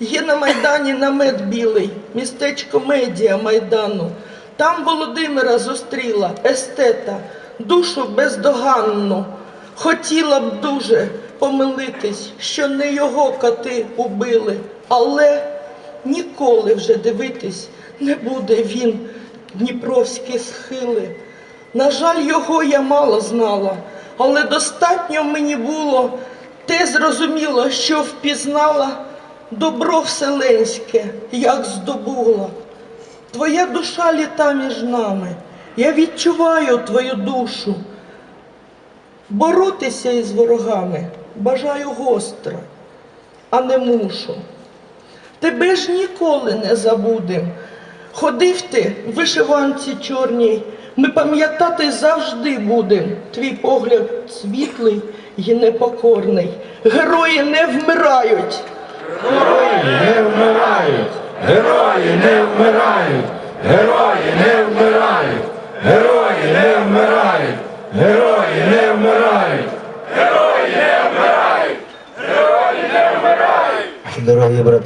Є на Майдані намет білий, містечко медіа Майдану. Там Володимира зустріла естета, душу бездоганну. Хотіла б дуже помилитись, що не його коти убили, але ніколи вже дивитись не буде він дніпровські схили. На жаль, його я мало знала, але достатньо мені було те зрозуміло, що впізнала добро вселенське, як здобула. Твоя душа літа між нами. Я відчуваю твою душу. Боротися із ворогами бажаю гостро, а не мушу. Тебе ж ніколи не забудем. Ходив ти в вишиванці чорній, ми пам'ятати завжди будем. Твій погляд світлий і непокорний. Герої не вмирають. Герої не вмирають, герої не вмирають, герої не вмирають, герої не вмирають, герої не вмирають. Герої Дорогі брати.